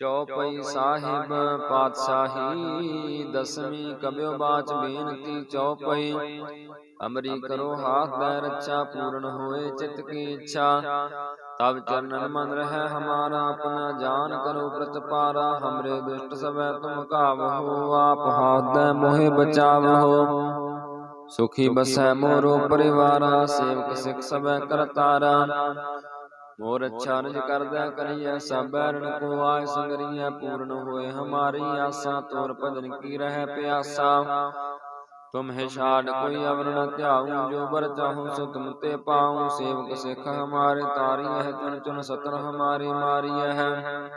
ਚੌਪਈ ਸਾਹਿਬ ਪਾਤਸ਼ਾਹੀ, ਦਸਵੀਂ ਕਬਿਓ ਬਾਚ ਬੇਨਤੀ ਚੌਪਈ। ਅਮਰੀ ਕਰੋ ਹਾਥ ਦੇ ਰੱਛਾ ਪੂਰਨ ਹੋਏ ਚਿਤ ਕੀ ਇੱਛਾ। ਤਬ ਚਰਨਨ ਮਨ ਰਹਿ ਹਮਾਰਾ, ਆਪਣਾ ਜਾਨ ਕਰੋ ਪ੍ਰਤਪਾਰਾ। ਹਮਰੇ ਦੁਸ਼ਟ ਸਭੈ ਤੁਮ ਕਾਵਹੋ ਆਪ ਹਾਥ ਦੇ ਮੋਹਿ ਬਚਾਵਹੋ। ਸੁਖੀ ਬਸੈ ਮੋਰੋ ਪਰਿਵਾਰਾ, ਸੇਵਕ ਸਿਖ ਸਭੈ ਕਰਤਾਰਾ। ਮੋਰ ਅੱਛਾ ਨਿਜ ਕਰਦਾ ਕਰੀਐ, ਸਭ ਕੋ ਆਇ ਸੰਗਰੀਐ, ਪੂਰਨ ਹੋਏ ਹਮਾਰੀ ਆਸਾ ਤੋਰ ਭਜਨ ਕੀ ਰਹਿ ਪਿਆਸਾ? ਤੁਮ ਹੈ ਛਾੜ ਕੋਈ ਅਵਰ ਨ ਧਿਆਉ, ਜੋ ਬਰ ਚਾਹੂ ਸੋ ਤੁਮ ਤੇ ਪਾਉ, ਸੇਵਕ ਸਿਖ ਹਮਾਰੇ ਤਾਰੀ ਹੈ ਚੁਨ ਚੁਨ ਸਤਰ ਹਮਾਰੀ ਮਾਰੀ ਹੈ।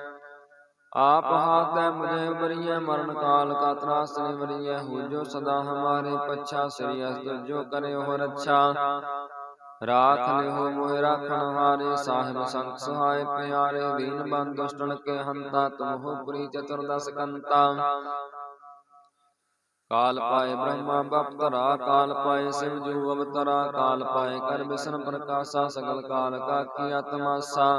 ਆਪ ਹਾਥ ਮੁਝੇ ਬਰੀਐ ਮਰਨ ਕਾਲ ਕਾ ਤਰਾਸ ਨਿਵਰੀਐ ਹੋ ਜੋ ਸਦਾ ਹਮਾਰੇ ਪੱਛਾ, ਸ੍ਰੀ ਅਸਤ ਜੋ ਕਰੇ ਹੋ ਰੱਛਾ ਰਾਖ ਲਿਓ ਮੋਹਿ ਰਾਖਣ ਹਾਰੇ ਸਾਹਿਬ ਸੰਗ ਸਹਾਇ ਪਿਆਰੇ ਦੀਨ ਬੰਦ ਦੁਸ਼ਟਨ ਕੇ ਹੰਤਾ ਤੁਮ ਹੋ ਪੁਰੀ ਚਤੁਰਦਸ ਕੰਤਾ। ਕਾਲ ਪਾਏ ਬ੍ਰਹਮਾ ਬਪਤਰਾ ਕਾਲ ਪਾਏ ਸਿਵ ਜੂ ਅਵਤਰਾ ਕਾਲ ਪਾਏ ਕਰ ਬਿਸ਼ਨ ਪ੍ਰਕਾਸ਼ਾ ਸਗਲ ਕਾਲ ਕਾ ਕੀ ਆਤਮਾਸਾ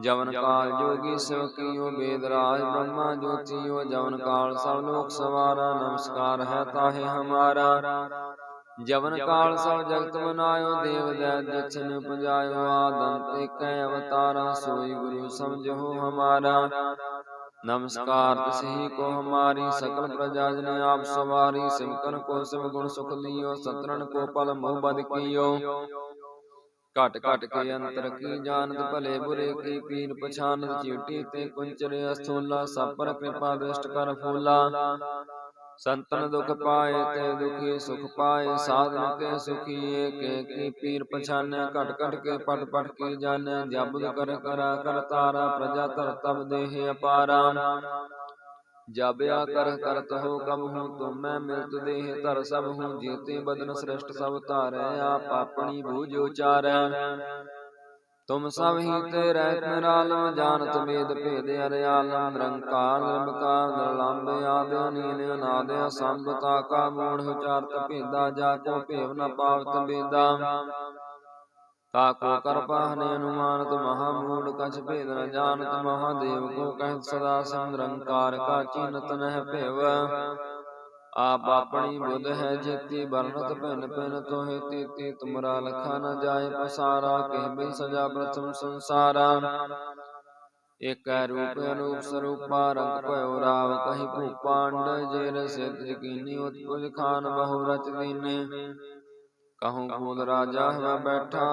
ਜਵਨ ਕਾਲ ਜੋਗੀ ਸਿਵ ਕੀਓ ਬੇਦ ਰਾਜ ਬ੍ਰਹਮਾ ਜੋਤੀਓ ਜਵਨ ਕਾਲ ਸਭ ਲੋਕ ਸਵਾਰਾ ਨਮਸਕਾਰ ਹੈ ਤਾਹੇ ਹਮਾਰਾ। ਜਵਨ ਕਾਲ ਸਭ ਜਗਤ ਬਨਾਇਓ ਦੇਵ ਦੈ ਦਛਨ ਪੁਜਾਇਓ ਆਦੰਤ ਏਕੈ ਅਵਤਾਰਾ, ਸੋਈ ਗੁਰੂ ਸਮਝੋ ਹਮਾਰਾ। ਨਮਸਕਾਰ ਤਿਸਹੀ ਕੋ ਹਮਾਰੀ, ਸਕਲ ਪ੍ਰਜਾ ਜਨ ਆਪ ਸਵਾਰੀ, ਸਿਮਕਨ ਕੋ ਸਿਵ ਗੁਣ ਸੁਖ ਲਿਓ ਸਤਰਨ ਕੋ ਪਲ ਮੋਹ ਬਦ ਕੀਓ। ਘਟ ਘਟ ਕੇ ਅੰਤਰ ਕੀ ਜਾਣਤ, ਭਲੇ ਬੁਰੇ ਕੀ ਪੀਰ ਪਛਾਨਤ ਚੀਟੀ ਤੇ ਕੁੰਚਰੇ ਅਸਥੂਲਾ, ਸਭ ਪਰ ਕਿਰਪਾ ਦ੍ਰਿਸ਼ਟ ਕਰ ਫੂਲਾ। ਸੰਤਨ ਦੁਖ ਪਾਏ ਤੇ ਦੁਖੀ ਸੁਖ ਪਾਏ ਸਾਧਨ ਕੇ ਸੁਖੀ ਏਕੇ ਕੀ ਪੀਰ ਪਛਾਨੈ ਘਟ ਘਟ ਕੇ ਪਟ ਪਟ ਕੀ ਜਾਣੈ ਜਬਦ ਕਰ ਕਰਾ ਕਰ ਤਾਰਾ ਪ੍ਰਜਾ ਧਰ ਤਬ ਦੇਹ ਅਪਾਰਾ ਜਬਿਆ ਕਰ ਕਰਤ ਹੋ ਕਬ ਹੂੰ ਤੁਮੈ ਮਿਲਤ ਦੇਹ ਧਰ ਸਭ ਹੂੰ ਜੀਤੇ ਬਦਨ ਸ੍ਰਿਸ਼ਟ ਸਭ ਧਾਰੈ ਆਪ ਆਪਣੀ ਬੂਝ ਉਚਾਰੈ। ਤੁਮ ਸਭ ਹੀ ਤੇ ਰਹਿਤ ਨਿਰਾਲਮ ਜਾਣਤ ਵੇਦ ਭੇਦ ਅਰਿਆਲਮ ਨਿਰੰਕਾਰ ਨਿਰਮਕਾਰ ਨਿਰਲੰਭ ਆਦਿ ਨੀਲ ਅਨਾਦ ਸੰਭਤਾ ਕਾ ਮੂੜ ਉਚਾਰਤ ਭੇਦਾ ਜਾ ਕੋ ਭੇਵ ਨ ਪਾਵਤ ਬੇਦਾ ਤਾ ਕੋ ਕਰਪਾਹਨੇ ਅਨੁਮਾਨਤ ਮਹਾ ਮੂੜ ਕਛ ਭੇਦ ਨ ਜਾਣਤ ਮਹਾਦੇਵ ਕੋ ਕਹਿ ਸਦਾ ਸੰਰੰਕਾਰ ਕਾ ਚੀਨਤ ਨਹਿ ਭੇਵ। ਆਪ ਆਪਣੀ ਬੁੱਧ ਹੈ ਜੇਤੀ ਬਰਨਤ ਭਿਨ ਭਿਨ ਤੋਹਿ ਤੀਤੀ ਤੁਮਰਾ ਲਖਾ ਨ ਜਾਏ ਪਸਾਰਾ ਕਹਿ ਬਿਨ ਸਜਾ ਪ੍ਰਥਮ ਸੰਸਾਰਾ। ਏਕੈ ਰੂਪ ਅਨੂਪ ਸਰੂਪਾ ਰੰਗ ਭਇਓ ਰਾਵ ਕਹੀ ਭੂਪਾਂਡ ਜੇ ਰਸਿਤ ਜਕੀਨੀ ਉਤਪੁਜ ਖਾਨ ਬਹੁ ਰਚ ਦੀਨੇ ਕਹੂੰ ਫੂਲ ਰਾਜਾ ਹੈ ਬੈਠਾ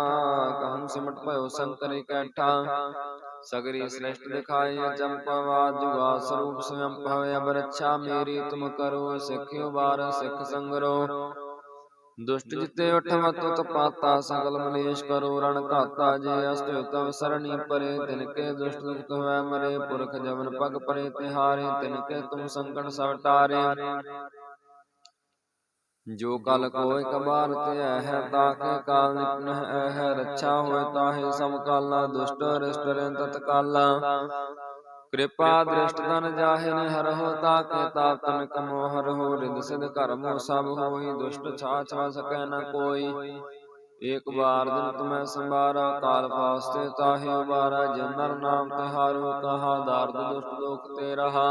ਕਹੂੰ ਸਿਮਟ ਭਇਓ ਸੰਤਰ ਇਕੱਠਾ। ਸਗਰੀ ਸ੍ਰਿਸ਼ਟ ਦਿਖਾਏ ਚੰਪਵਾ ਜੁਗਾ ਸਰੂਪ ਸਵਯੰ ਭਵੇ ਅਬਰਛਾ ਮੇਰੀ ਤੁਮ ਕਰੋ ਸਿੱਖਿਓ ਬਾਰ ਸਿੱਖ ਸੰਗਰੋ। ਦੁਸ਼ਟ ਜਿਤੇ ਉਠਵਤ ਤਪਾਤਾ ਸਗਲ ਮਲੇਸ਼ ਕਰੋ ਰਣ ਘਾਤਾ ਜੇ ਅਸਤ ਤਵ ਸਰਣੀ ਪਰੇ ਤਿਨ ਕੇ ਦੁਸ਼ਟ ਦੁਖਤ ਹੋਇ ਮਰੇ ਪੁਰਖ ਜਵਨ ਪਗ ਪਰੇ ਤਿਹਾਰੇ ਤਿਨ ਕੇ ਤੁਮ ਸੰਕਟ ਸਭ ਟਾਰੇ ਜੋ ਕਲ ਕੋਇ ਕਬਾਰ ਤੇ ਹੈ ਤਾਕੇ ਕਾਲ ਨਿਪਨ ਹੈ ਰੱਛਾ ਹੋਇ ਤਾਹੇ ਸਭ ਕਾਲਾ ਦੁਸ਼ਟ ਰਿਸ਼ਟ ਰਿੰਤ ਤਕਾਲਾ ਕਿਰਪਾ ਦ੍ਰਿਸ਼ਟ ਤਨ ਜਾਹੇ ਨੇ ਹਰਹੁ ਤਾਕੇ ਤਾਪਨ ਕਮੋ ਹਰਹੁ ਰਿਦ ਸਿਧ ਕਰਮੋ ਸਭ ਹੋਈ ਦੁਸ਼ਟ ਛਾ ਛਾ ਸਕੈ ਨ ਕੋਈ। ਏਕ ਬਾਰ ਦਿਨ ਤੁਮੈ ਸੰਭਾਰਾ ਕਾਲ ਫਾਸਤੇ ਤਾਹੇ ਉਬਾਰਾ ਜਨਰ ਨਾਮ ਤਿਹਾਰੋ ਕਹਾ ਦਾਰਦ ਦੁਸ਼ਟ ਦੋਖ ਤੇ ਰਹਾ।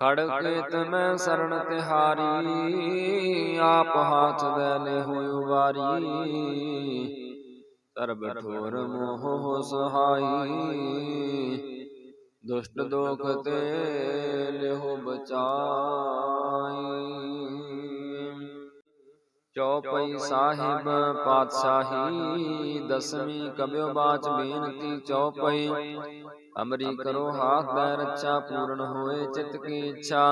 ਖੜ ਮੈਂ ਤਮੈ ਸਰਣ ਤਿਹਾਰੀ, ਆਪ ਹਾਥ ਦੇ ਲੈ ਹੋਇ ਵਾਰੀ ਤਰਬ ਠੋਰ ਮੋਹ ਸਹਾਈ, ਦੁਸ਼ਟ ਦੋਖ ਤੇ ਲਿਹੋ ਬਚਾਈ। ਚੌਪਈ ਸਾਹਿਬ ਪਾਤਸ਼ਾਹੀ, ਦਸਵੀਂ ਕਬਿਓ ਬਾਚ ਬੇਨਤੀ ਚੌਪਈ। ਅਮਰੀ ਕਰੋ ਹਾਥ ਦੇ ਰੱਛਾ ਪੂਰਨ ਹੋਏ ਚਿਤ ਕੀ ਇੱਛਾ।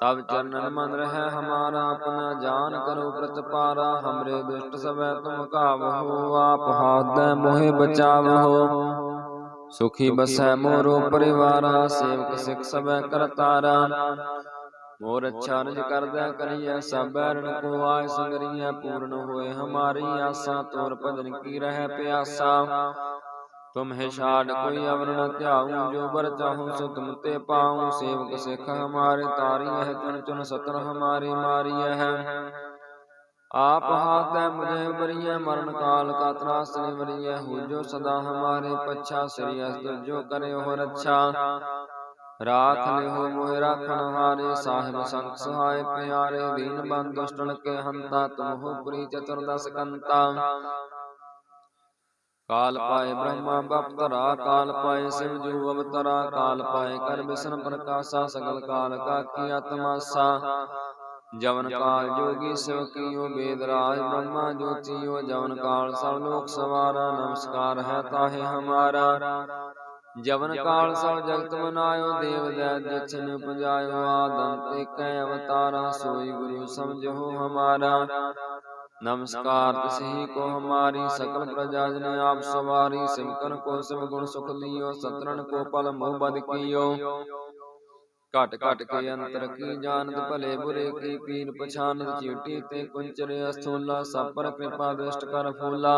ਤਬ ਚਰਨਨ ਮਨ ਰਹਿ ਹਮਾਰਾ, ਆਪਣਾ ਜਾਨ ਕਰੋ ਪ੍ਰਤਪਾਰਾ। ਹਮਰੇ ਦੁਸ਼ਟ ਸਭੈ ਤੁਮ ਕਾਵਹੋ ਆਪ ਹਾਥ ਦੇ ਮੋਹਿ ਬਚਾਵਹੋ ਸੁਖੀ ਬਸੈ ਮੋਰੋ ਪਰਿਵਾਰਾ, ਸੇਵਕ ਸਿਖ ਸਭੈ ਕਰਤਾਰਾ। ਮੋਰ ਅੱਛਾ ਨਿਜ ਕਰਦਾ ਕਰੀਐ ਸਭ ਰਣ ਕੋ ਆਇ ਸੰਗਰੀਐ ਪੂਰਨ ਹੋਏ ਹਮਾਰੀ ਆਸਾ ਤੋਰ ਭਜਨ ਕੀ ਰਹਿ ਪਿਆਸਾ ਤੁਮ ਹੈ ਛਾੜ ਕੋਈ ਅਵਰ ਨ ਧਿਆਉ ਜੋ ਬਰ ਚਾਹੂ ਸੋ ਤੁਮ ਤੇ ਪਾਉ ਸੇਵਕ ਸਿਖ ਹਮਾਰੇ ਤਾਰੀ ਹੈ ਚੁਨ ਚੁਨ ਸਤਰ ਹਮਾਰੀ ਮਾਰੀ ਹੈ आप हाथ मुझे बरिय मरण काल का त्रास निवरिय हो जो सदा हमारे पच्छा श्री जो करे हो रक्षा ਰਾਖ ਲਿਹੋ ਮੋਹਿ ਰਾਖਣ ਹਾਰੇ, ਸਾਹਿਬ ਸੰਗ ਸਹਾਇ ਪਿਆਰੇ, ਦੀਨ ਬੰਦ ਦੁਸ਼ਟਨ ਕੇ ਹੰਤਾ ਤੁਮਹੁ ਪੁਰੀ ਚਤੁਰਦਸ ਕੰਤਾ। ਕਾਲ ਪਾਏ ਬ੍ਰਹਮਾ ਬਪਤਰਾ, ਕਾਲ ਪਾਏ ਸਿਵ ਜੂ ਅਵਤਰਾ, ਕਾਲ ਪਾਏ ਕਰ ਬਿਸ਼ਨ ਪ੍ਰਕਾਸ਼ਾ, ਸਗਲ ਕਾਲ ਕਾ ਕੀ ਆਤਮਾਸਾ। ਜਵਨ ਕਾਲ ਜੋਗੀ ਸਿਵ ਕੀਓ ਬੇਦ ਰਾਜ ਬ੍ਰਹਮਾ ਜੋਤੀਓ, ਜਵਨ ਕਾਲ ਸਭ ਲੋਕ ਸਵਾਰਾ, ਨਮਸਕਾਰ ਹੈ ਤਾਹੇ ਹਮਾਰਾ। ਜਵਨ ਕਾਲ ਸਭ ਜਗਤ ਬਨਾਇਓ ਦੇਵ ਦੈ ਦਛਨ ਪੁਜਾਇਓ ਆਦੰਤ ਏਕੈ ਅਵਤਾਰਾ, ਸੋਈ ਗੁਰੂ ਸਮਝੋ ਹਮਾਰਾ। ਨਮਸਕਾਰ ਤਿਸਹੀ ਕੋ ਹਮਾਰੀ, ਸਕਲ ਪ੍ਰਜਾ ਜਨ ਆਪ ਸਵਾਰੀ ਸਿਮਕਨ ਕੋ ਸਿਮ ਗੁਣ ਸੁਖ ਲਿਓ ਸਤਰਨ ਕੋ ਪਲ ਮੋਹ ਬਦ ਕੀਓ। ਘਟ ਘਟ ਕੇ ਅੰਤਰ ਕੀ ਜਾਣਤ ਭਲੇ ਬੁਰੇ ਕੀ ਪੀਨ ਪਛਾਨਤ ਚੀਟੀ ਤੇ ਕੁੰਚਰ ਅਸਥੂਲਾ, ਸਭ ਪਰ ਕਿਰਪਾ ਦ੍ਰਿਸ਼ਟ ਕਰ ਫੂਲਾ।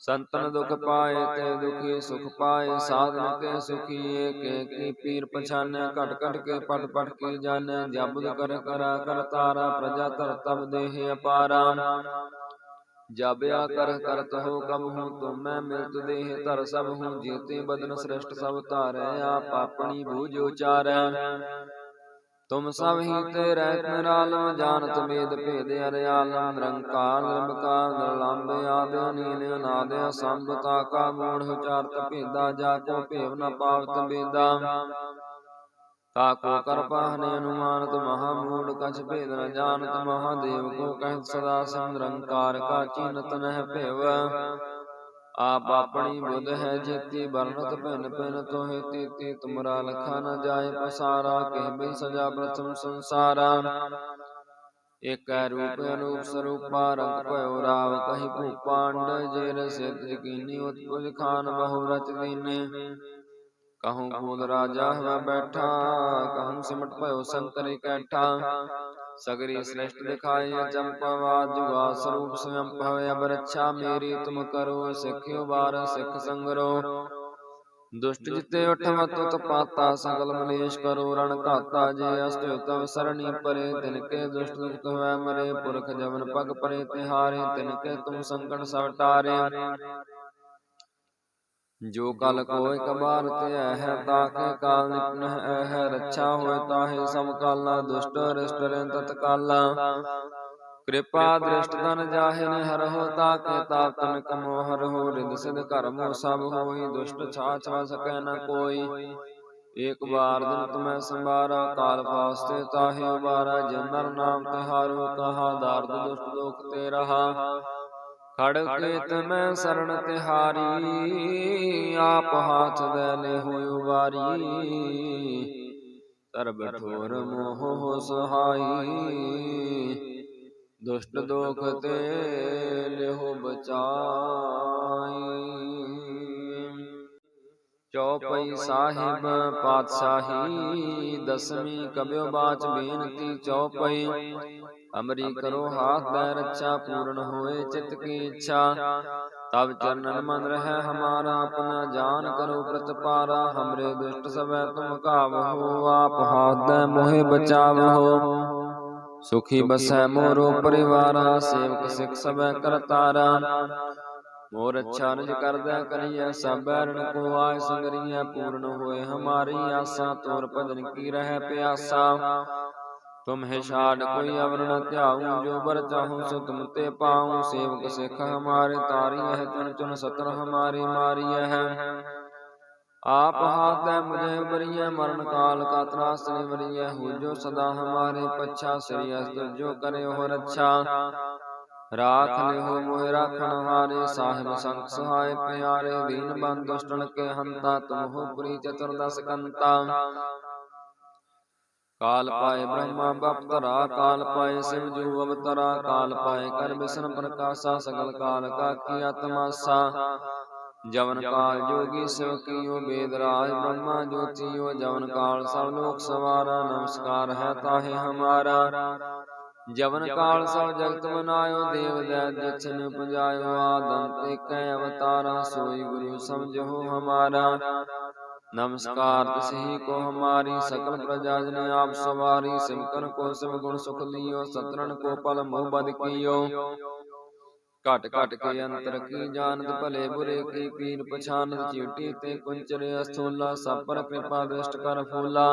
ਸੰਤਨ ਦੁਖ ਪਾਏ ਤੇ ਦੁਖੀ ਸੁਖ ਪਾਏ ਸਾਧਨ ਕੇ ਸੁਖੀ ਏਕੇ ਕੀ ਪੀਰ ਪਛਾਨੈ ਘਟ ਘਟ ਕੇ ਪਟ ਪਟ ਕੀ ਜਾਣੈ ਜਬਦ ਕਰ ਕਰਾ ਕਰ ਤਾਰਾ ਪ੍ਰਜਾ ਧਰ ਤਬ ਦੇਹ ਅਪਾਰਾ। ਜਬਿਆ ਕਰ ਕਰਤ ਹੋ ਕਬ ਹੂੰ ਤੁਮੈ ਮਿਲਤ ਦੇਹ ਧਰ ਸਭ ਹੂੰ ਜੀਤੇ ਬਦਨ ਸ੍ਰਿਸ਼ਟ ਸਭ ਧਾਰੈ ਆਪ ਆਪਣੀ ਬੂਝ ਉਚਾਰੈ ਤੁਮ ਸਭ ਹੀ ਤੇ ਰਹਿਤ ਨਿਰਾਲਮ ਜਾਣਤ ਵੇਦ ਭੇਦ ਅਰਿਆਲਮ ਨਿਰੰਕਾਰ ਨਿਰਭਕਾਰ ਨਿਰਲੰਬ ਆਦਿ ਨੀਲ ਅਨਾਦ ਸੰਭਤਾ ਕਾ ਮੂੜ ਉਚਾਰਤ ਭੇਦਾ ਜਾ ਕੋ ਭੇਵ ਨ ਪਾਵਤ ਬੇਦਾ ਤਾ ਕੋ ਕਰਪਾਹਨੇ ਅਨੁਮਾਨਤ ਮਹਾ ਮੂੜ ਕਛ ਭੇਦ ਨ ਜਾਣਤ ਮਹਾਦੇਵ ਕੋ ਕਹਿ ਸਦਾ ਸੰਰੰਕਾਰ ਕਾ ਚਿੰਤ ਨਹਿ ਭੇਵ। ਆਪ ਆਪਣੀ ਬੁੱਧ ਹੈ ਜੇਤੀ ਬਰਨਤ ਭਿਨ ਭਿਨ ਤੋਹਿ ਤੀਤੀ ਤੁਮਰਾ ਲਖਾ ਨ ਜਾਏ ਪਸਾਰਾ ਕਹਿ ਬਿਨ ਸਜਾ ਪ੍ਰਥਮ ਸੰਸਾਰਾ। ਏਕੈ ਰੂਪ ਅਨੂਪ ਸਰੂਪਾ ਰੰਗ ਭਇਓ ਰਾਵ ਕਹੀ ਭੂਪਾਂਡ ਜੇ ਰਸਿਤ ਜਕੀਨੀ ਉਤਪੁਜ ਖਾਨ ਬਹੁ ਰਚ ਦੀਨੇ ਕਹੂੰ ਕੂਦ ਰਾਜਾ ਹਵਾ ਬੈਠਾ ਕਹੂੰ ਸਿਮਟ ਭਇਓ ਸੰਤਰ ਇਕੱਠਾ। ਸਗਰੀ ਸ੍ਰੇਸ਼ਟ ਦਿਖਾਏ ਚੰਪਵਾ ਜੁਗਾ ਸਰੂਪ ਸਵਯੰ ਭਵੇ ਅਬ ਰੱਛਾ ਮੇਰੀ ਤੁਮ ਕਰੋ ਸਿੱਖਿਓ ਬਾਰ ਸਿੱਖ ਸੰਗਰੋ। ਦੁਸ਼ਟ ਜਿਤੇ ਉਠਵ ਤੁਤ ਪਾਤਾ ਸਗਲ ਮਲੇਸ਼ ਕਰੋ ਰਣ ਘਾਤਾ ਜੇ ਅਸਤਿ ਤਵ ਸਰਣੀ ਪਰੇ ਤਿਨ ਕੇ ਦੁਸ਼ਟ ਦੁਖਤ ਹੋਇ ਮਰੇ ਪੁਰਖ ਜਵਨ ਪਗ ਪਰੇ ਤਿਹਾਰੇ ਤਿਨ ਕੇ ਤੁਮ ਸੰਕਟ ਸਭ ਟਾਰੇ ਜੋ ਕਲ ਕੋਇ ਕਬਾਰ ਤੇ ਹੈ ਤਾਕੇ ਕਾਲ ਨਿਪਨ ਹੈ ਰੱਛਾ ਹੋਇ ਤਾਹੇ ਸਭ ਕਾਲਾ ਦੁਸ਼ਟ ਰਿਸ਼ਟ ਰਹਿ ਤਤਕਾਲਾ। ਕਿਰਪਾ ਦ੍ਰਿਸ਼ਟ ਤਨ ਜਾਹੇ ਨੇ ਹਰ ਹੋ ਤਾਕੇ ਤਾਪ ਤਨ ਕਮੋ ਹਰ ਹੋ ਰਿਦ ਸਿਧ ਕਰਮ ਸਭ ਹੋਈ ਦੁਸ਼ਟ ਛਾਛ ਵਾ ਸਕੈ ਨ ਕੋਈ। ਏਕ ਬਾਰ ਦਿਨ ਤੁਮੈ ਸੰਭਾਰਾ ਕਾਲ ਫਾਸਤੇ ਤਾਹੇ ਉਬਾਰਾ ਜਿਨ ਨਾਮ ਤਿਹਾਰੋ ਕਹਾ ਦਰਦ ਦੁਸ਼ਟ ਦੁਖ ਤੇ ਰਹਾ ਖੜਕੇ ਤਮੈ ਸਰਣ ਤਿਹਾਰੀ, ਆਪ ਹਾਥ ਦੇ ਲੈ ਹੋਇ ਵਾਰੀ ਸਰਬ ਠੋਰ ਮੋਹ ਸਹਾਈ, ਦੁਸ਼ਟ ਦੋਖ ਤੇ ਲਿਹੋ ਬਚਾਈ। ਚੌਪਈ ਸਾਹਿਬ ਪਾਤਸ਼ਾਹੀ, ਦਸਵੀਂ ਕਬਿਓ ਬਾਚ ਬੇਨਤੀ ਚੌਪਈ। ਅਮਰੀ ਕਰੋ ਹਾਥ ਦੇ ਰੱਛਾ ਪੂਰਨ ਹੋਏ ਚਿਤ ਕੀ ਇੱਛਾ। ਤਬ ਚਰਨਨ ਮਨ ਰਹਿ ਹਮਾਰਾ, ਆਪਣਾ ਜਾਨ ਕਰੋ ਪ੍ਰਤਪਾਰਾ। ਹਮਰੇ ਦੁਸ਼ਟ ਸਭੈ ਤੁਮ ਕਾਵਹੋ ਆਪ ਹਾਥ ਦੇ ਮੋਹਿ ਬਚਾਵਹੋ ਸੁਖੀ ਬਸੈ ਮੋਰੋ ਪਰਿਵਾਰਾ, ਸੇਵਕ ਸਿਖ ਸਭੈ ਕਰਤਾਰਾ। ਮੋਰ ਅੱਛਾ ਨਿਜ ਕਰਦਾ ਕਰੀਐ, ਸਭ ਕੋ ਆਇ ਸੰਗਰੀਐ, ਪੂਰਨ ਹੋਏ ਹਮਾਰੀ ਆਸਾ, ਤੋਰ ਭਜਨ ਕੀ ਰਹਿ ਪਿਆਸਾ। ਤੁਮ ਹੈ ਛਾੜ ਕੋਈ ਅਵਰ ਧਿਆਉ, ਜੋ ਬਰ ਚਾਹੂ ਸੋ ਤੁਮ ਤੇ ਪਾਉ। ਸੇਵਕ ਸਿਖ ਹਮਾਰੇ ਤਾਰੀ ਹੈ ਚੁਨ ਚੁਨ ਸਤਰ ਹਮਾਰੀ ਮਾਰੀ ਹੈ ਆਪ ਹਾਥ ਮੁਝੇ ਬਰੀਐ ਮਰਨ ਕਾਲ ਕਾ ਤਰਾਸ ਨਿਵਰੀਐ। ਹੋ ਜੋ ਸਦਾ ਹਮਾਰੇ ਪਛਾ, ਸ੍ਰੀ ਅਸਤ ਜੋ ਕਰੇ ਹੋ ਰੱਛਾ ਰਾਖ ਲਿਓ ਮੋਹਿ ਰਾਖਣ ਹਾਰੇ ਸਾਹਿਬ ਸੰਗ ਸਹਾਇ ਪਿਆਰੇ ਦੀਨ ਬੰਦ ਦੁਸ਼ਟਨ ਕੇ ਹੰਤਾ ਤੁਮਹੁ ਪੁਰੀ ਚਤੁਰਦਸ ਕੰਤਾ ਕਾਲ ਪਾਏ ਬ੍ਰਹਮਾ ਬਪਤਰਾ ਕਾਲ ਪਾਏ ਸਿਵ ਜੂ ਅਵਤਰਾ ਕਾਲ ਪਾਏ ਕਰ ਬਿਸ਼ਨ ਪ੍ਰਕਾਸ਼ਾ ਸਗਲ ਕਾਲ ਕਾ ਕੀ ਆਤਮਾਸਾ ਜਵਨ ਕਾਲ ਜੋਗੀ ਸਿਵ ਕੀਓ ਬੇਦ ਰਾਜ ਬ੍ਰਹਮਾ ਜੋਤੀਓ ਜਵਨ ਕਾਲ ਸਭ ਲੋਕ ਸਵਾਰਾ। ਨਮਸਕਾਰ ਹੈ ਤਾਹੇ ਹਮਾਰਾ। ਜਵਨ ਕਾਲ ਸਭ ਜਗਤ ਮਨਾਇਓ ਦੇਵ ਦੈ ਦਛਨ ਪੰਜਾਇਓ ਆਦਮ ਤੇ ਕੈ ਅਵਤਾਰਾ ਸੋਈ ਗੁਰੂ ਸਮਝੋ ਹਮਾਰਾ। ਨਮਸਕਾਰ ਤਸਹੀ ਕੋ ਹਮਾਰੀ ਸਕਲ ਪ੍ਰਜਾ ਜਨ ਆਪ ਸਵਾਰੀ ਸਿਮਰਨ ਕੋ ਸਭ ਗੁਣ ਸੁਖ ਲਿਓ ਸਤਰਨ ਕੋ ਪਲ ਮੋਹ ਬਦ ਕੀਓ। ਘਟ ਘਟ ਕੇ ਅੰਤਰ ਕੀ ਜਾਣਤ ਭਲੇ ਬੁਰੇ ਕੀ ਪੀਰ ਪਛਾਨਤ ਚੀਟੀ ਤੇ ਕੁੰਚਰੇ ਅਸਥੂਲਾ ਸਭ ਪਰ ਕਿਰਪਾ ਦ੍ਰਿਸ਼ਟ ਕਰ ਫੂਲਾ।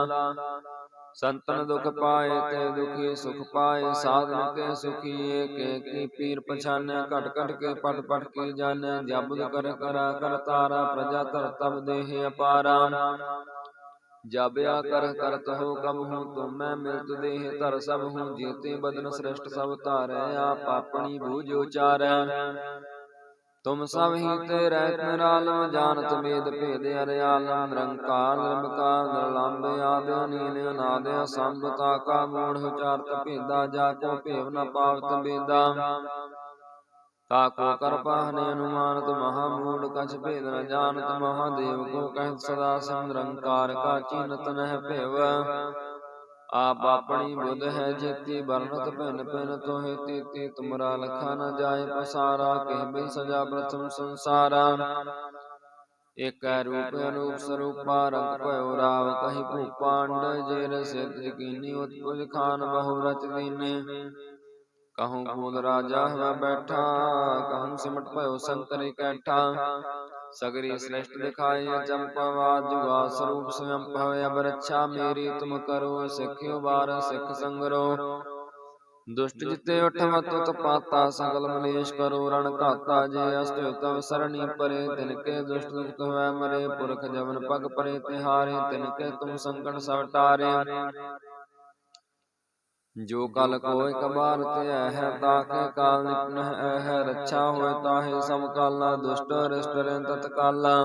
ਸੰਤਨ ਦੁਖ ਪਾਏ ਤੇ ਦੁਖੀ ਸੁਖ ਪਾਏ ਸਾਧਨ ਕੇ ਸੁਖੀ ਏਕੇ ਕੀ ਪੀਰ ਪਛਾਨੈ ਘਟ ਘਟ ਕੇ ਪਟ ਪਟ ਕੀ ਜਾਣੈ ਜਬਦ ਕਰ ਕਰਾ ਕਰ ਤਾਰਾ ਪ੍ਰਜਾ ਧਰ ਤਬ ਦੇਹ ਅਪਾਰਾ ਜਬਿਆ ਕਰ ਕਰਤ ਹੋ ਕਬ ਹੂੰ ਤੁਮ ਮੈਂ ਮਿਲਤ ਦੇਹ ਧਰ ਸਭ ਹੂੰ ਜੀਤੇ ਬਦਨ ਸ੍ਰਿਸ਼ਟ ਸਭ ਧਾਰੈ ਆਪ ਆਪਣੀ ਬੂਝ ਉਚਾਰੈ ਤੁਮ ਸਭ ਹੀ ਤੇ ਰਹਿਤ ਨਿਰਾਲਮ ਜਾਣਤ ਵੇਦ ਭੇਦ ਅਰਿਆਲਮ ਨਿਰੰਕਾਰ ਨਿਰਮਕਾਰ ਨਿਰਲੰਬ ਆਦ ਅਨੀਲ ਅਨਾਦ ਅਸੰਭਤਾ ਕਾ ਮੂੜ ਉਚਾਰਤ ਭੇਦਾ ਜਾ ਕੋ ਭੇਵ ਨ ਪਾਵਤ ਬੇਦਾ ਤਾ ਕੋ ਕਰ ਪਾਹਨੇ ਅਨੁਮਾਨਤ ਮਹਾ ਮੂੜ ਕਛ ਭੇਦ ਨ ਜਾਣਤ ਮਹਾਦੇਵ ਕੋ ਕਹਿ ਸਦਾ ਸਿਮ ਨਿਰੰਕਾਰ ਕਾ ਚੀਨਤ ਨਹਿ ਭੇਵ ਆਪ ਆਪਣੀ ਬੁੱਧ ਹੈ ਜੇਤੀ ਬਰਨਤ ਭਿਨ ਭਿਨ ਤੋਹਿ ਤੀਤੀ ਤੁਮਰਾ ਲਖਾ ਨ ਜਾਏ ਪਸਾਰਾ ਕਹਿ ਬਿਨ ਸਜਾ ਪ੍ਰਥਮ ਸੰਸਾਰਾ ਏਕੈ ਰੂਪ ਅਨੂਪ ਸਰੂਪਾ ਰੰਗ ਭਇਓ ਰਾਵ ਕਹੀ ਭੂਪਾਂਡ ਜੇ ਰਸਿਤ ਜਕੀਨੀ ਉਤਪੁਜ ਖਾਨ ਬਹੁ ਰਚ ਦੀਨੇ ਕਹੂੰ ਕੂਦ ਰਾਜਾ ਹੈ ਬੈਠਾ ਕਹੂੰ ਸਿਮਟ ਭਇਓ ਸੰਤਰ ਇਕੱਠਾ ਸਗਰੀ ਸ੍ਰੇਸ਼ਟ ਦਿਖਾਏ ਚੰਪਵਾ ਜੁਗਾ ਸਰੂਪ ਸਵਯੰ ਭਵੈ ਅਬ ਰੱਛਾ ਮੇਰੀ ਤੁਮ ਕਰੋ ਸਿੱਖਿਓ ਬਾਰ ਸਿੱਖ ਸੰਗਰੋ। ਦੁਸ਼ਟ ਜਿਤੇ ਉਠਮਤ ਤੁਤ ਪਾਤਾ ਸਗਲ ਮਲੇਸ਼ ਕਰੋ ਰਣ ਘਾਤਾ ਜੇ ਅਸਤਿ ਤਵ ਸਰਣੀ ਪਰੇ ਤਿਨ ਕੇ ਦੁਸ਼ਟ ਦੁਖਤ ਹੋਇ ਮਰੇ ਪੁਰਖ ਜਵਨ ਪਗ ਪਰੇ ਤਿਹਾਰੇ ਤਿਨ ਕੇ ਤੁਮ ਸੰਕਟ ਸਭ ਟਾਰੇ ਜੋ ਕਲ ਕੋਇ ਕਬਾਰ ਤੇ ਹੈ ਤਾਕੇ ਕਾਲ ਨਿਪਨ ਹੈ ਰੱਛਾ ਹੋਇ ਤਾਹੇ ਸਮ ਕਾਲਾ ਦੁਸ਼ਟ ਰਿਸ਼ਟ ਰਹਿ ਤਤ ਕਾਲਾ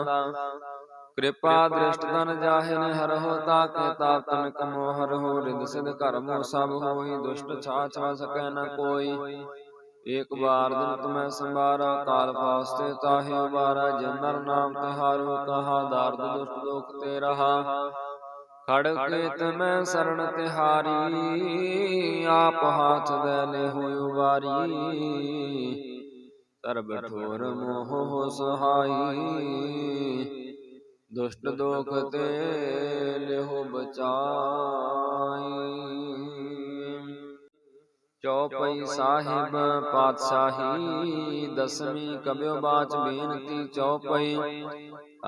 ਕਿਰਪਾ ਦ੍ਰਿਸ਼ਟ ਤਨ ਜਾਹਿ ਨ ਹਰਹੁ ਤਾਕੇ ਤਾਪ ਤਨ ਕਮੋ ਹਰਹੁ ਰਿਦ ਸਿਧ ਕਰਮੋ ਸਭ ਹੋਈ ਦੁਸ਼ਟ ਛਾਛ ਵਾ ਸਕੈ ਨ ਕੋਈ। ਏਕ ਬਾਰ ਦਿਨ ਤੁਮੈ ਸੰਭਾਰਾ ਕਾਲ ਫਾਸਤੇ ਤਾਹੇ ਉਬਾਰਾ ਜਿਨ ਨਰ ਨਾਮ ਤਿਹਾਰੋ ਕਹਾ ਦਰਦ ਦੁਸ਼ਟ ਦੁਖ ਤੇ ਰਹਾ ਖੜਕ ਮੈਂ ਸਰਣ ਤਿਹਾਰੀ, ਆਪ ਹਾਥ ਦੇ ਲੈ ਹੋਇ ਵਾਰੀ ਤਰਬ ਠੋਰ ਮੋਹ ਸਹਾਈ, ਦੁਸ਼ਟ ਦੋਖ ਤੇ ਲਿਹੋ ਬਚਾਈ। ਚੌਪਈ ਸਾਹਿਬ ਪਾਤਸ਼ਾਹੀ, ਦਸਵੀਂ ਕਬਿਓ ਬਾਚ ਬੇਨਤੀ ਚੌਪਈ।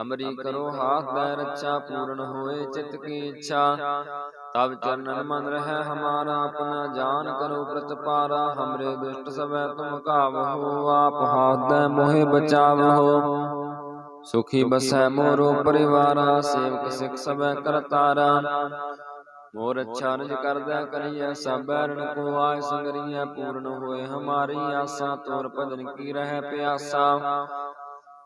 ਅਮਰੀ ਕਰੋ ਹਾਥ ਦੇ ਰੱਛਾ ਪੂਰਨ ਹੋਏ ਚਿਤ ਕੀ ਇੱਛਾ। ਤਬ ਚਰਨਨ ਮਨ ਰਹਿ ਹਮਾਰਾ ਆਪਣਾ ਜਾਨ ਕਰੋ ਪ੍ਰਤਪਾਰਾ ਹਮਰੇ ਦੁਸ਼ਟ ਸਭੈ ਤੁਮ ਕਾਵਹੋ ਆਪ ਹਾਥ ਦੇ ਮੋਹਿ ਬਚਾਵਹੋ ਸੁਖੀ ਬਸੈ ਮੋਰੋ ਪਰਿਵਾਰਾ ਸੇਵਕ ਸਿਖ ਸਭੈ ਕਰਤਾਰਾ। ਮੋਰ ਅੱਛਾ ਨਿਜ ਕਰਦਾ ਕਰੀਐ ਸਭ ਰਣ ਕੋ ਆਇ ਸੰਗਰੀਐ ਪੂਰਨ ਹੋਏ ਹਮਾਰੀ ਆਸਾ ਤੋਰ ਭਜਨ ਕੀ ਰਹਿ ਪਿਆਸਾ।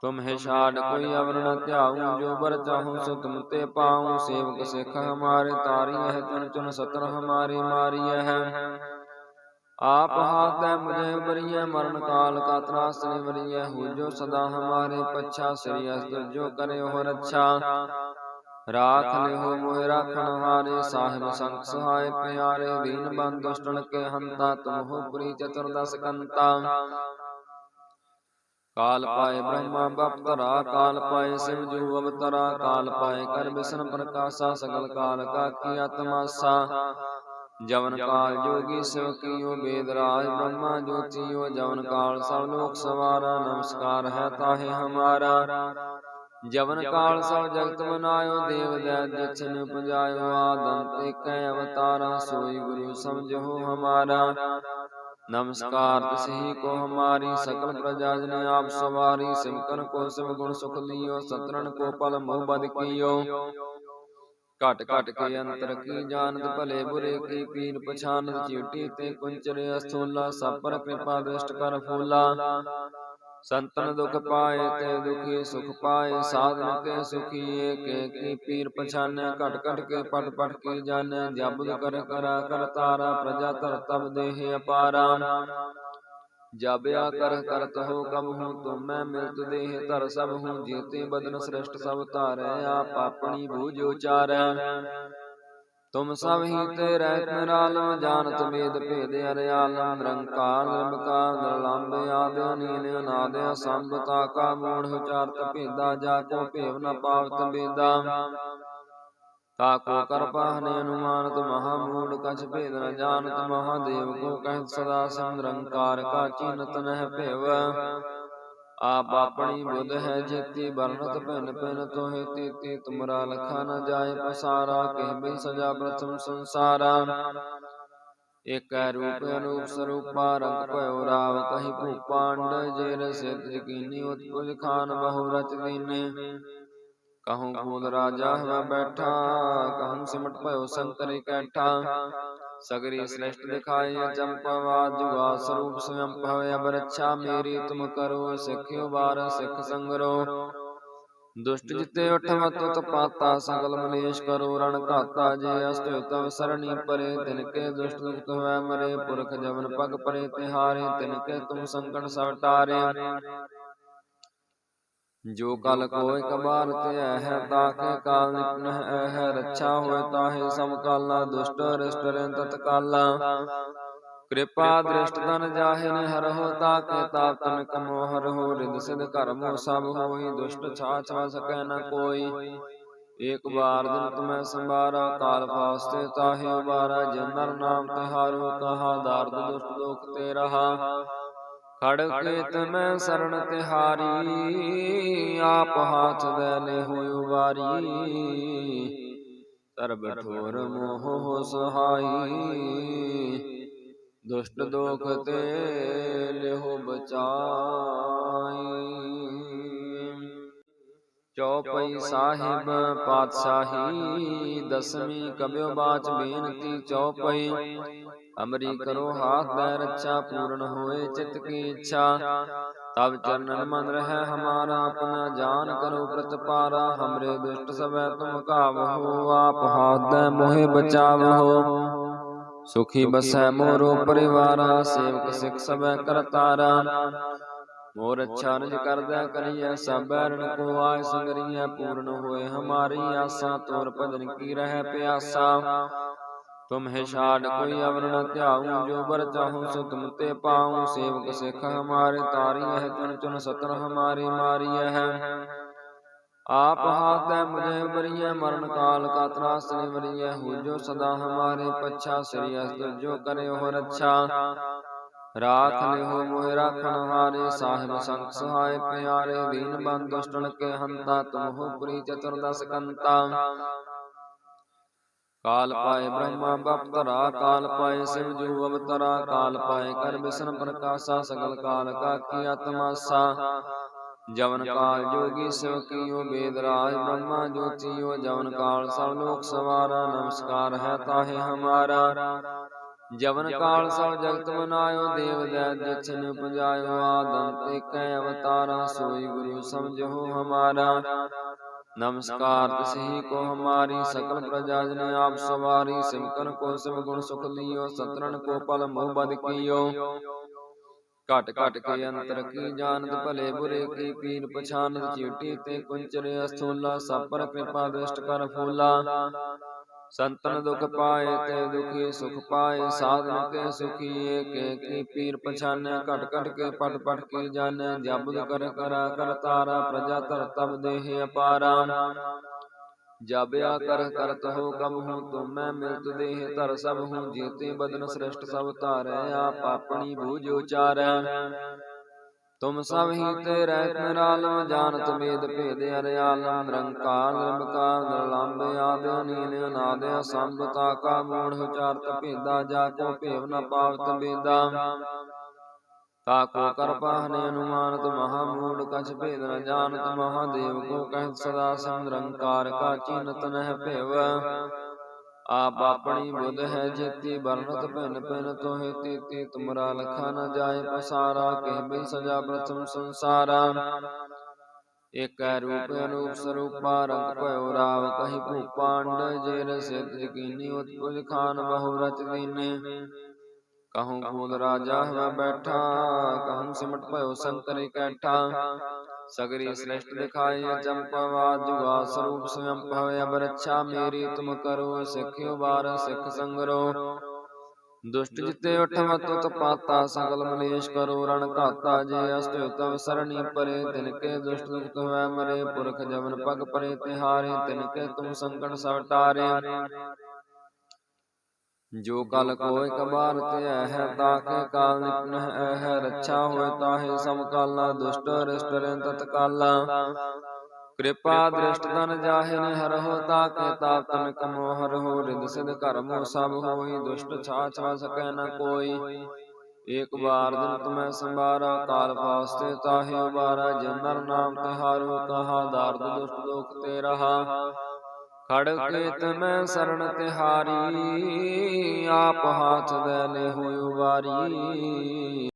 ਤੁਮ ਹੈ ਛਾੜ ਕੋਈ ਅਵਰ ਨ ਧਿਆਉ ਜੋ ਬਰ ਚਾਹੂ ਸੋ ਤੁਮ ਤੇ ਪਾਉ ਸੇਵਕ ਸਿਖ ਹਮਾਰੇ ਤਾਰੀ ਹੈ ਚੁਨ ਚੁਨ ਸਤਰ ਹਮਾਰੀ ਮਾਰੀ ਹੈ। ਆਪ ਹਾਥੈ ਮੁਝੇ ਬਰੀਐ ਮਰਨ ਕਾਲ ਕਾ ਤਰਾਸ ਨਿਵਰੀਐ ਹੋ ਜੋ ਸਦਾ ਹਮਾਰੇ ਪਛਾ ਸ੍ਰੀ ਅਸ ਜੋ ਕਰੇ ਹੋ ਰੱਛਾ। ਰਾਖ ਲਿਓ ਮੋਹਿ ਰਾਖਣ ਹਾਰੇ ਸਾਹਿਬ ਸੰਗ ਸਹਾਇ ਪਿਆਰੇ ਦੀਨ ਬੰਦ ਦੁਸ਼ਟਨ ਕੇ ਹੰਤਾ ਤੁਮ ਹੋ ਪੁਰੀ ਚਤੁਰਦਸ ਕੰਤਾ। ਕਾਲ ਪਾਏ ਬ੍ਰਹਮਾ ਬਪਤਰਾ ਕਾਲ ਪਾਏ ਸਿਵ ਜੂ ਅਵਤਰਾ ਕਾਲ ਪਾਏ ਕਰ ਬਿਸ਼ਨ ਪ੍ਰਕਾਸ਼ਾ ਸਗਲ ਕਾਲ ਕਾ ਕੀ ਆਤਮਾਸਾ ਜਵਨ ਕਾਲ ਜੋਗੀ ਸਿਵ ਕੀਓ ਬੇਦ ਰਾਜ ਬ੍ਰਹਮਾ ਜੋਤੀਓ ਜਵਨ ਕਾਲ ਸਭ ਲੋਕ ਸਵਾਰਾ ਨਮਸਕਾਰ ਹੈ ਤਾਹੇ ਹਮਾਰਾ। ਜਵਨ ਕਾਲ ਸਭ ਜਗਤ ਮਨਾਇਓ ਦੇਵ ਦੈ ਦਛਨ ਪੁਜਾਇਓ ਆਦੰਤ ਏਕੈ ਅਵਤਾਰਾ ਸੋਈ ਗੁਰੂ ਸਮਝੋ ਹਮਾਰਾ। ਨਮਸਕਾਰ ਤਿਸਹੀ ਕੋ ਹਮਾਰੀ ਸਕਲ ਪ੍ਰਜਾ ਜਨ ਆਪ ਸਵਾਰੀ ਸਿਮਕਨ ਕੋ ਸਿਮ ਗੁਣ ਸੁਖ ਲਿਓ ਸਤਰਨ ਕੋ ਪਲ ਮੋਹ ਬਦ ਕੀਓ। ਘਟ ਘਟ ਕੇ ਅੰਤਰ ਕੀ ਜਾਣਤ ਭਲੇ ਬੁਰੇ ਕੀ ਪੀਰ ਪਛਾਨਤ ਚੀਟੀ ਤੇ ਕੁੰਚਰੇ ਅਸਥੂਲਾ ਸਭ ਪਰ ਕਿਰਪਾ ਦ੍ਰਿਸ਼ਟ ਕਰ ਫੂਲਾ। ਸੰਤਨ ਦੁਖ ਪਾਏ ਤੇ ਦੁਖੀ ਸੁਖ ਪਾਏ ਸਾਧਨ ਕੇ ਸੁਖੀ ਏਕੇ ਕੀ ਪੀਰ ਪਛਾਨੈ ਘਟ ਘਟ ਕੇ ਪਟ ਪਟ ਕੀ ਜਾਣੈ ਜਬਦ ਕਰ ਕਰਾ ਕਰ ਤਾਰਾ ਪ੍ਰਜਾ ਧਰ ਤਬ ਦੇਹ ਅਪਾਰਾ। ਜਬਿਆ ਕਰ ਕਰਤ ਹੋ ਕਬ ਹੂੰ ਤੁਮ ਮੈਂ ਮਿਲਤ ਦੇਹ ਧਰ ਸਭ ਹੂੰ ਜੀਤੇ ਬਦਨ ਸ੍ਰਿਸ਼ਟ ਸਭ ਧਾਰੈ ਆਪ ਆਪਣੀ ਬੂਝ ਉਚਾਰੈ। ਤੁਮ ਸਭ ਹੀ ਤੇ ਰਹਿਤ ਨਿਰਾਲਮ ਜਾਣਤ ਵੇਦ ਭੇਦ ਅਰਿਆਲਮ ਨਿਰੰਕਾਰ ਨਿਰਮਕਾਰ ਨਿਰਲੰਬ ਆਦਿ ਅਨੀਲ ਅਨਾਦ ਅਸੰਭਤਾ ਕਾ ਮੂੜ ਉਚਾਰਤ ਭੇਦਾ ਜਾ ਕੋ ਭੇਵ ਨ ਪਾਵਤ ਬੇਦਾ ਤਾ ਕੋ ਕਰਪਾਹਨੇ ਅਨੁਮਾਨਤ ਮਹਾ ਮੂੜ ਕਛ ਭੇਦ ਨ ਜਾਣਤ ਮਹਾਦੇਵ ਕੋ ਕਹਿਤ ਸਦਾ ਸੰਰੰਕਾਰ ਕਾ ਚੀਨਤ ਨਹਿ ਭੇਵ। ਆਪ ਆਪਣੀ ਬੁੱਧ ਹੈ ਜੇਤੀ ਬਰਨਤ ਭਿਨ ਭਿਨ ਤੋਹਿ ਤੀਤੀ ਤੁਮਰਾ ਲਖਾ ਨ ਜਾਏ ਪਸਾਰਾ ਕਹਿ ਬਿਨ ਸਜਾ ਪ੍ਰਥਮ ਸੰਸਾਰਾ। ਏਕੈ ਰੂਪ ਅਨੂਪ ਸਰੂਪਾ ਰੰਗ ਭਇਓ ਰਾਵ ਕਹੀ ਭੂਪਾਂਡ ਜੇ ਰਸਿਤ ਜਕੀਨੀ ਉਤਪੁਜ ਖਾਨ ਬਹੁ ਰਚ ਦੀਨੇ ਕਹੂੰ ਫੂਲ ਰਾਜਾ ਹਵਾ ਬੈਠਾ ਕਹੂੰ ਸਿਮਟ ਭਇਓ ਸੰਕਰ ਇਕੱਠਾ ਸਗਰੀ ਸ੍ਰੇਸ਼ਟ ਦਿਖਾਈ ਚੰਪਵਾ ਜੁਗਾ ਸਰੂਪ ਸਵਯੰ ਭਵੈ ਅਬ ਰੱਛਾ ਮੇਰੀ ਤੁਮ ਕਰੋ ਸਿੱਖਿਓ ਬਾਰ ਸਿੱਖ ਸੰਗਰੋ। ਦੁਸ਼ਟ ਜਿਤੇ ਉਠਵਤ ਤਪਾਤਾ ਸਗਲ ਮਲੇਸ਼ ਕਰੋ ਰਣ ਘਾਤਾ ਜੇ ਅਸਤਿ ਤਵ ਸਰਣੀ ਪਰੇ ਤਿਨ ਕੇ ਦੁਸ਼ਟ ਦੁਖਤ ਹੋਇ ਮਰੇ ਪੁਰਖ ਜਵਨ ਪਗ ਪਰੇ ਤਿਹਾਰੇ ਤਿਨ ਕੇ ਤੁਮ ਸੰਕਟ ਸਭ ਟਾਰੇ ਜੋ ਕਲ ਕੋਇ ਕਬਾਰ ਤੇ ਹੈ ਤਾਕੇ ਕਾਲ ਨਿਪਨ ਹੈ ਰੱਛਾ ਹੋਇ ਤਾਹੇ ਸਮ ਕਾਲਾ, ਦੁਸ਼ਟ ਰਿਸ਼ਟ ਰਿੰ ਤਤਕਾਲਾ ਕਿਰਪਾ ਦ੍ਰਿਸ਼ਟ ਤਨ ਜਾਹਿਨ ਹਰਹੁ ਤਾਕੇ ਤਾਪ ਤਨ ਕਮੋ ਹਰਹੁ ਰਿਦ ਸਿਧ ਕਰਮੋ ਸਭ ਹੋਈ, ਦੁਸ਼ਟ ਛਾਛ ਵਾ ਸਕੈ ਨ ਕੋਈ। ਏਕ ਬਾਰ ਦਿਨ ਤੁਮੈ ਸੰਭਾਰਾ, ਕਾਲ ਫਾਸਤੇ ਤਾਹੇ ਉਬਾਰਾ, ਜਿਨ ਨਰ ਨਾਮ ਤਿਹਾਰੋ, ਕਹਾ ਦਰਦ ਦੁਸ਼ਟ ਦੁਖ ਤੇ ਰਹਾ ਖੜਗ ਕੇਤ ਮੈਂ ਸਰਣ ਤਿਹਾਰੀ, ਆਪ ਹਾਥ ਦੇ ਲੈ ਹੋਇ ਵਾਰੀ ਤਰਬ ਠੋਰ ਮੋਹ ਸਹਾਈ, ਦੁਸ਼ਟ ਦੋਖ ਤੇ ਲਿਹੋ ਬਚਾਈ। ਚੌਪਈ ਸਾਹਿਬ ਪਾਤਸ਼ਾਹੀ ਦਸਵੀਂ ਕਬਿਓ ਬਾਚ ਬੇਨਤੀ ਚੌਪਈ। ਅਮਰੀ ਕਰੋ ਹਾਥ ਦੇ ਰੱਛਾ ਪੂਰਨ ਹੋਏ ਚਿਤ ਕੀ ਇੱਛਾ। ਤਬ ਚਰਨਨ ਮਨ ਰਹਿ ਹਮਾਰਾ ਆਪਣਾ ਜਾਨ ਕਰੋ ਪ੍ਰਤਪਾਰਾ ਹਮਰੇ ਦੁਸ਼ਟ ਸਭੈ ਤੁਮ ਕਾਵਹੋ ਆਪ ਹਾਥ ਦੇ ਮੋਹਿ ਬਚਾਵਹੋ ਸੁਖੀ ਬਸੈ ਮੋਰੋ ਪਰਿਵਾਰਾ ਸੇਵਕ ਸਿਖ ਸਭੈ ਕਰਤਾਰਾ। ਮੋਰ ਅੱਛਾ ਨਿਜ ਕਰਦਾ ਕਰੀਐ, ਸਭ ਰਣ ਕੋ ਆਇ ਸੰਗਰੀਐ, ਪੂਰਨ ਹੋਏ ਹਮਾਰੀ ਆਸਾ, ਤੋਰ ਭਜਨ ਕੀ ਰਹਿ ਪਿਆਸਾ। ਤੁਮ ਹੈ ਛਾੜ ਕੋਈ ਅਵਰ ਨ ਧਿਆਉ, ਜੋ ਬਰ ਚਾਹੂ ਸੋ ਤੁਮ ਤੇ ਪਾਉ। ਸੇਵਕ ਸਿਖ ਹਮਾਰੇ, ਤਾਰੀ ਹੈ ਚੁਣ ਚੁਨ ਸਤਨ ਹਮਾਰੀ, ਮਾਰੀ ਹੈ। ਆਪ ਹਾਥ ਮੁਝੇ ਬਰੀਐ ਮਰਨ ਕਾਲ ਕਾ ਤਰਾਸ ਨਿਵਰੀਐ। ਹੋ ਜੋ ਸਦਾ ਹਮਾਰੇ ਪਛਾ, ਸ੍ਰੀ ਅਸਤ ਜੋ ਕਰੇ ਹੋ ਰੱਛਾ। ਰਾਖ ਲਿਓ ਮੋਹਿ ਰਾਖਣ ਹਾਰੇ ਸਾਹਿਬ ਸੰਗ ਸਹਾਇ ਪਿਆਰੇ ਦੀਨ ਬੰਦ ਦੁਸ਼ਟਨ ਕੇ ਹੰਤਾ ਤੁਮ ਹੋ ਪੁਰੀ ਚਤੁਰਦਸ ਕੰਤਾ। ਕਾਲ ਪਾਏ ਬ੍ਰਹਮਾ ਬਪਤਰਾ ਕਾਲ ਪਾਏ ਸਿਵ ਜੂ ਅਵਤਰਾ ਕਾਲ ਪਾਏ ਕਰ ਬਿਸ਼ਨ ਪ੍ਰਕਾਸ਼ਾ ਸਗਲ ਕਾਲ ਕਾ ਕੀ ਆਤਮਾਸਾ ਜਵਨ ਕਾਲ ਜੋਗੀ ਸਿਵ ਕੀਓ ਬੇਦ ਰਾਜ ਬ੍ਰਹਮਾ ਜੋਤੀਓ ਜਵਨ ਕਾਲ ਸਭ ਲੋਕ ਸਵਾਰਾ ਨਮਸਕਾਰ ਹੈ ਤਾਹੇ ਹਮਾਰਾ। ਜਵਨ ਕਾਲ ਸਭ ਜਗਤ ਮਨਾਇਓ, ਦੇਵ ਦੈ ਦਛਨ ਪੁਜਾਇਓ ਆਦਮ ਏਕੈ ਅਵਤਾਰਾ, ਸੋਈ ਗੁਰੂ ਸਮਝੋ ਹਮਾਰਾ। ਨਮਸਕਾਰ ਤਿਸਹੀ ਕੋ ਹਮਾਰੀ, ਸਕਲ ਪ੍ਰਜਾ ਜਨ ਆਪ ਸਵਾਰੀ, ਸਿਮਕਨ ਕੋ ਸਿਵ ਗੁਣ ਸੁਖ ਲਿਓ ਸਤਰਨ ਕੋ ਪਲ ਮੋਹ ਬਦ ਕੀਓ। ਘਟ ਘਟ ਕੇ ਅੰਤਰ ਕੀ ਜਾਣਤ, ਭਲੇ ਬੁਰੇ ਕੀ ਪੀਰ ਪਛਾਨਤ, ਚੀਟੀ ਤੇ ਕੁੰਚਰੇ ਅਸਥੂਲਾ, ਸਭ ਪਰ ਕਿਰਪਾ ਦ੍ਰਿਸ਼ਟ ਕਰ ਫੂਲਾ। ਸੰਤਨ ਦੁਖ ਪਾਏ ਤੇ ਦੁਖੀ ਸੁਖ ਪਾਏ ਸਾਧਨ ਕੇ ਸੁਖੀ ਏਕੇ ਕੀ ਪੀਰ ਪਛਾਨੈ ਘਟ ਘਟ ਕੇ ਪਟ ਪਟ ਕੀ ਜਾਣੈ ਜਬਦ ਕਰ ਕਰਾ ਕਰ ਤਾਰਾ ਪ੍ਰਜਾ ਧਰ ਤਬ ਦੇਹ ਅਪਾਰਾ। ਜਬਿਆ ਕਰ ਕਰਤ ਹੋ ਕਬ ਹੂੰ ਤੁਮੈ ਮਿਲਤ ਦੇਹ ਧਰ ਸਭ ਹੂੰ ਜੀਤੇ ਬਦਨ ਸ੍ਰਿਸ਼ਟ ਸਭ ਧਾਰੈ ਆਪ ਆਪਣੀ ਬੂਝ ਉਚਾਰੈ। ਤੁਮ ਸਭ ਹੀ ਤੇ ਰਹਿਤ ਨਿਰਾਲਮ ਜਾਣਤ ਵੇਦ ਭੇਦ ਅਰਿਆਲਮ ਨਿਰੰਕਾਰ ਨਿਰਮਕਾਰ ਨਿਰਲੰਬ ਆਦਿ ਅਨੀਲ ਅਨਾਦ ਅਸੰਭਤਾ ਕਾ ਮੂੜ ਉਚਾਰਤ ਭੇਦਾ ਜਾ ਕੋ ਭੇਵ ਨ ਪਾਵਤ ਬੇਦਾ ਤਾ ਕੋ ਕਰਪਾਹਨੇ ਅਨੁਮਾਨਤ ਮਹਾ ਮੂੜ ਕਛ ਭੇਦ ਨ ਜਾਣਤ ਮਹਾਦੇਵ ਕੋ ਕਹਿਤ ਸਦਾ ਸੰਰੰਕਾਰ ਕਾ ਚੀਨਤ ਨਹਿ ਭੇਵ। ਆਪ ਆਪਣੀ ਬੁੱਧ ਹੈ ਜੇਤੀ ਬਰਨਤ ਭਿਨ ਭਿਨ ਤੋਹਿ ਤੀਤੀ ਤੁਮਰਾ ਲਖਾ ਨ ਜਾਏ ਪਸਾਰਾ ਕਹਿ ਬਿਨ ਸਜਾ ਪ੍ਰਥਮ ਸੰਸਾਰਾ। ਏਕੈ ਰੂਪ ਅਨੂਪ ਸਰੂਪਾ ਰੰਗ ਭਇਓ ਰਾਵ ਕਹੀ ਭੂਪਾਂਡ ਜੇ ਰਸਿਤ ਜਕੀਨੀ ਉਤਪੁਜ ਖਾਨ ਬਹੁ ਰਚ ਦੀਨੇ ਕਹੂੰ ਫੂਲ ਰਾਜਾ ਹਵਾ ਬੈਠਾ ਕਹੂੰ ਸਿਮਟ ਭਇਓ ਸੰਕਰ ਇਕੱਠਾ ਸਗਰੀ ਸ੍ਰਿਸ਼ਟ ਦਿਖਾਈ ਚੰਪਵਾ ਜੁਗਾ ਸਰੂਪ ਸਵਯੰ ਭਵੈ ਅਬ ਰੱਛਾ ਮੇਰੀ ਤੁਮ ਕਰੋ ਸਿੱਖਿਓ ਬਾਰ ਸਿੱਖ ਸੰਗਰੋ। ਦੁਸ਼ਟ ਜਿਤੇ ਉਠਮਤ ਤਪਾਤਾ ਸਗਲ ਮਲੇਸ਼ ਕਰੋ ਰਣ ਘਾਤਾ ਜੇ ਅਸਤ ਤਵ ਸਰਣੀ ਪਰੇ ਤਿਨ ਕੇ ਦੁਸ਼ਟ ਦੁਖਤ ਹੋਇ ਮਰੇ ਪੁਰਖ ਜਵਨ ਪਗ ਪਰੇ ਤਿਹਾਰੇ ਤਿਨ ਕੇ ਤੁਮ ਸੰਕਟ ਜੋ ਕਲ ਕੋਇ ਕਬਾਰ ਤੇ ਹੈ ਤਾਕੇ ਕਾਲ ਨਿਪਨ ਹੈ ਰੱਛਾ ਹੋਇ ਤਾਹੇ ਸਮ ਕਾਲਾ ਦੁਸ਼ਟ ਰਿਸ਼ਟ ਰਿੰ ਤਤ ਕਾਲਾ। ਕਿਰਪਾ ਦ੍ਰਿਸ਼ਟ ਤਨ ਜਾਹੇ ਨ ਹਰਹੁ ਤਾਕੇ ਤਾਪ ਤਨ ਕਮੋ ਹਰਹੁ ਰਿਦ ਸਿਧ ਕਰਮੁ ਸਭ ਹੋਈ ਦੁਸ਼ਟ ਛਾ ਛਾ ਸਕੈ ਨ ਕੋਈ। ਏਕ ਬਾਰ ਦਿਨ ਤੁਮੈ ਸੰਭਾਰਾ ਕਾਲ ਫਾਸਤੇ ਤਾਹੇ ਉਬਾਰਾ ਜਨਰ ਨਾਮ ਤਿਹਾਰੋ ਕਹਾ ਦਾਰਦ ਦੁਸ਼ਟ ਦੋਖ ਤੇ ਰਹਾ ਖੜ ਕੇਤ ਮੈਂ ਸਰਣ ਤਿਹਾਰੀ ਆਪ ਹਾਥ ਦੇ ਲੈ ਹੋਇ ਵਾਰੀ